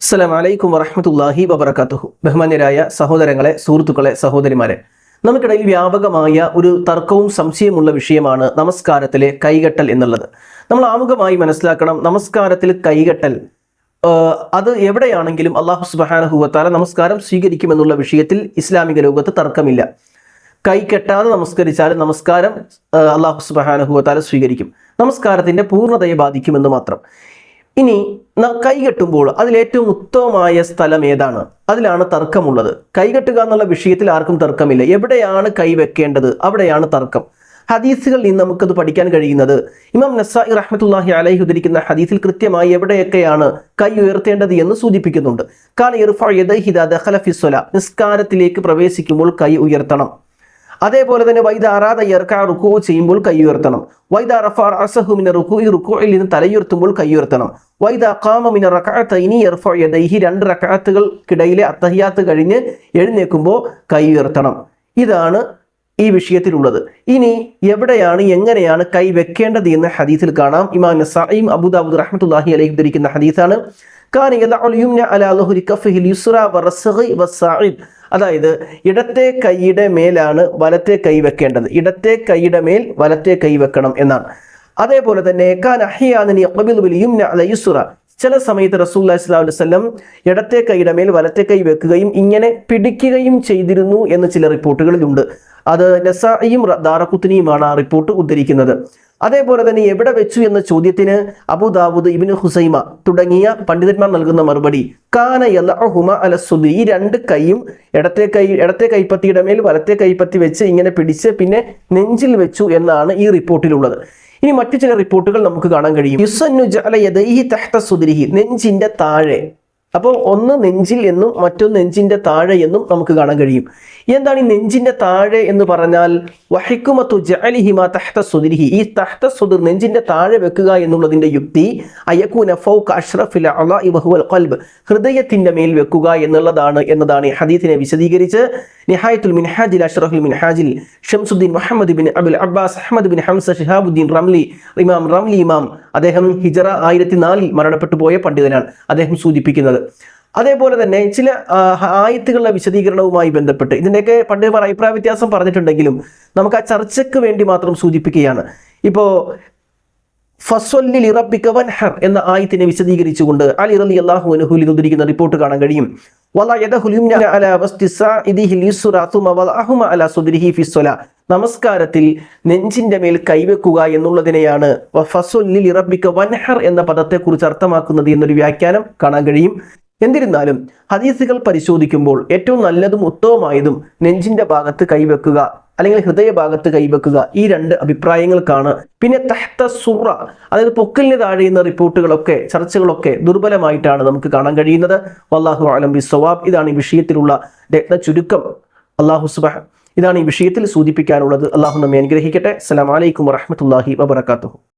അസ്സലാം വലൈക്കും വറഹമത്തല്ലാഹി വബർക്കാത്തുഹു ബഹുമാന്യരായ സഹോദരങ്ങളെ സുഹൃത്തുക്കളെ സഹോദരിമാരെ നമുക്കിടയിൽ വ്യാപകമായ ഒരു തർക്കവും സംശയമുള്ള വിഷയമാണ് നമസ്കാരത്തിലെ കൈകെട്ടൽ എന്നുള്ളത്. നമ്മൾ ആമുഖമായി മനസ്സിലാക്കണം നമസ്കാരത്തിൽ കൈകെട്ടൽ അത് എവിടെയാണെങ്കിലും അള്ളാഹു സുബാനഹുവത്താല നമസ്കാരം സ്വീകരിക്കുമെന്നുള്ള വിഷയത്തിൽ ഇസ്ലാമിക ലോകത്ത് തർക്കമില്ല. കൈ കെട്ടാതെ നമസ്കരിച്ചാൽ നമസ്കാരം അള്ളാഹു സുബാനഹുവത്താല സ്വീകരിക്കും. നമസ്കാരത്തിന്റെ പൂർണതയെ ബാധിക്കുമെന്ന് മാത്രം. ഇനി ന- കൈകെട്ടുമ്പോൾ അതിലേറ്റവും ഉത്തമമായ സ്ഥലം ഏതാണ്? അതിലാണ് തർക്കമുള്ളത്. കൈകെട്ടുക എന്നുള്ള വിഷയത്തിൽ ആർക്കും തർക്കമില്ല. എവിടെയാണ് കൈവെക്കേണ്ടത് അവിടെയാണ് തർക്കം. ഹദീസുകളിൽ നിന്ന് നമുക്കത് പഠിക്കാൻ കഴിയുന്നത് ഇമാം നസായി റഹ്മത്തുല്ലാഹി അലൈഹി ഉദ്ധരിക്കുന്ന ഹദീസിൽ കൃത്യമായി എവിടെയൊക്കെയാണ് കൈ ഉയർത്തേണ്ടത് എന്ന് സൂചിപ്പിക്കുന്നുണ്ട്. കാല. നിസ്കാരത്തിലേക്ക് പ്രവേശിക്കുമ്പോൾ കൈ ഉയർത്തണം. അതേപോലെ തന്നെ വൈദ അറാദ റുക്കു ചെയ്യുമ്പോൾ കൈ ഉയർത്തണം വൈദ റഫാർ അസഹുമിന റുക്കു ഈ റുക്കുയിൽ നിന്ന് തലയുയർത്തുമ്പോൾ കൈ ഉയർത്തണം വൈദ കാമമിന റക്കാത്ത ഇനി ഇർഫ യദൈഹി രണ്ട് റക്കാത്തുകൾക്കിടയിലെ അത്തഹിയാത്ത് കഴിഞ്ഞ് എഴുന്നേൽക്കുമ്പോൾ കൈ ഉയർത്തണം ഇതാണ് ഈ വിഷയത്തിലുള്ളത്. ഇനി എവിടെയാണ് എങ്ങനെയാണ് കൈ വെക്കേണ്ടത് എന്ന് ഹദീസിൽ കാണാം. ഇമാം നസായിം അബുദാബുദ് റഹ്മത്തുല്ലാഹി അലൈഹി ധരിക്കുന്ന ഹദീസാണ്. കാനിയ അലാ ളുഹുരി കഫിഹിൽ യുസ്റ വറസ്ഗി വസ്സാഇദ് അതായത് ഇടത്തെ കൈയുടെ മേലാണ് വലത്തെ കൈ വെക്കേണ്ടത്. ഇടത്തെ കൈയുടെ മേൽ വലത്തെ കൈ വെക്കണം എന്നാണ്. അതേപോലെ തന്നെ ചില സമയത്ത് റസൂല്ലാ അലൈഹി വസല്ലം ഇടത്തെ കൈയുടെ മേൽ വലത്തെ കൈ വെക്കുകയും ഇങ്ങനെ പിടിക്കുകയും ചെയ്തിരുന്നു എന്ന് ചില റിപ്പോർട്ടുകളിലുണ്ട്. അത് നസായിയും ദാറക്കുത്തിനിയുമാണ് ആ റിപ്പോർട്ട് ഉദ്ധരിക്കുന്നത്. അതേപോലെ തന്നെ എവിടെ വെച്ചു എന്ന ചോദ്യത്തിന് അബുദാബുദ് ഇബിന് ഹുസൈമ തുടങ്ങിയ പണ്ഡിതന്മാർ നൽകുന്ന മറുപടി കാന യലഅഹുമ അല സുദി. ഈ രണ്ട് കൈയും ഇടത്തെ കൈ ഇടത്തെ കൈപ്പത്തിയുടെ മേൽ വലത്തെ കൈപ്പത്തി വെച്ച് ഇങ്ങനെ പിടിച്ച് പിന്നെ നെഞ്ചിൽ വെച്ചു എന്നാണ് ഈ റിപ്പോർട്ടിലുള്ളത്. ഇനി മറ്റു ചില റിപ്പോർട്ടുകൾ നമുക്ക് കാണാൻ കഴിയും. സുദ്രിഹി നെഞ്ചിന്റെ താഴെ. അപ്പോൾ ഒന്ന് നെഞ്ചിൽ എന്നും മറ്റൊന്ന് നെഞ്ചിന്റെ താഴെ എന്നും നമുക്ക് കാണാൻ കഴിയും. എന്താണ് ഈ നെഞ്ചിന്റെ താഴെ എന്ന് പറഞ്ഞാൽ? വഹിക്കുമത്തു ജഅലിഹിമ തഹ്ത സുദ്രിഹി. ഈ തഹ്ത സുദർ നെഞ്ചിന്റെ താഴെ വെക്കുക എന്നുള്ളതിന്റെ യുക്തി അയക്കൂന അഷ്റഫിൽ അളാഇ വഹുവൽ ഖൽബ്. ഹൃദയത്തിന്റെ മേൽ വെക്കുക എന്നുള്ളതാണ് എന്നതാണ് ഹദീത്തിനെ വിശദീകരിച്ച്. നിഹായത്തുൽ മിൻഹാജിൽ അഷ്റഫുൽ മിൻഹാജിൽ Shamsuddin Muhammad bin Abul Abbas Ahmad bin Hamza Shihabuddin Ramli ഇമാം റംലി ഇമാം. അദ്ദേഹം ഹിജറ ആയിരത്തി നാലിൽ മരണപ്പെട്ടു പോയ പണ്ഡിതനാണ് അദ്ദേഹം സൂചിപ്പിക്കുന്നത്. അതേപോലെ തന്നെ ചില ആയത്തുകളുടെ വിശദീകരണവുമായി ബന്ധപ്പെട്ട് ഇതിന്റെയൊക്കെ പണ്ഡിതന്മാർ അഭിപ്രായ വ്യത്യാസം പറഞ്ഞിട്ടുണ്ടെങ്കിലും നമുക്ക് ആ ചർച്ചയ്ക്ക് വേണ്ടി മാത്രം സൂചിപ്പിക്കുകയാണ്. ഇപ്പോൾ ഫസ്വല്ലിൽ ഇറബിക വൻഹർ എന്ന ആയത്തിനെ വിശദീകരിച്ചുകൊണ്ട് അലി റലി അള്ളാഹു അനുഹുലിൽ ഉദ്ധരിക്കുന്ന റിപ്പോർട്ട് കാണാൻ കഴിയും. നമസ്കാരത്തിൽ നെഞ്ചിന്റെ മേൽ കൈവെക്കുക എന്നുള്ളതിനെയാണ് ഫസ്വല്ലിൽ ഇറബിക വൻഹർ എന്ന പദത്തെക്കുറിച്ച് അർത്ഥമാക്കുന്നത് എന്നൊരു വ്യാഖ്യാനം കാണാൻ കഴിയും. എന്നിരുന്നാലും ഹദീസുകൾ പരിശോധിക്കുമ്പോൾ ഏറ്റവും നല്ലതും ഉത്തമമായതും നെഞ്ചിന്റെ ഭാഗത്ത് കൈവെക്കുക അല്ലെങ്കിൽ ഹൃദയഭാഗത്ത് കൈവെക്കുക. ഈ രണ്ട് അഭിപ്രായങ്ങൾക്കാണ്. പിന്നെ തഹ്ത സൂറ അതായത് പൊക്കലിന് താഴെയുന്ന റിപ്പോർട്ടുകളൊക്കെ ചർച്ചകളൊക്കെ ദുർബലമായിട്ടാണ് നമുക്ക് കാണാൻ കഴിയുന്നത്. വല്ലാഹു ആലം ബി സവാബ് ഇതാണ് ഈ വിഷയത്തിലുള്ള രത്ന ചുരുക്കം. അള്ളാഹു സുബഹ്. ഇതാണ് ഈ വിഷയത്തിൽ സൂചിപ്പിക്കാനുള്ളത്. അള്ളാഹു നമ്മെ അനുഗ്രഹിക്കട്ടെ. അസ്സലാമു അലൈക്കും വറഹ്മത്തുള്ളാഹി വബറകാതുഹു.